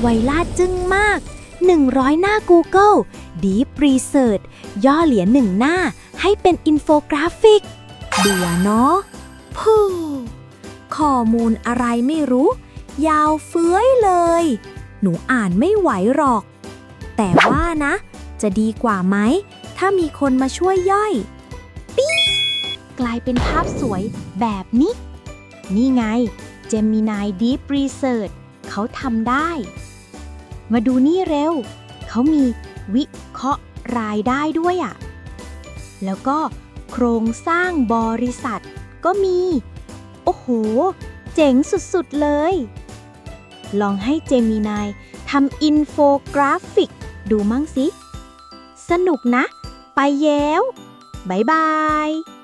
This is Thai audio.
ไวล่าจึ้งมาก 100 หน้า Google Deep Research ย่อเหรียญหนึ่งหน้าให้เป็นอินโฟกราฟิกเบื่อเนาะพูข้อมูลอะไรไม่รู้ ยาวเฟื้อยเลย หนูอ่านไม่ไหวหรอก แต่ว่านะ จะดีกว่าไหม ถ้ามีคนมาช่วยย่อย ปี๊กลายเป็นภาพสวยแบบนี้ นี่ไง Gemini Deep Research เขาทำได้ มาดูนี่เร็ว เขามีวิเคราะห์รายได้ด้วยอะ่ะ แล้วก็โครงสร้างบริษัทก็มี โอ้โห เจ๋งสุดๆเลย ลองให้เจมินายทำอินโฟกราฟิก ดูมั่งสิ สนุกนะ ไปแล้วบ๊ายบาย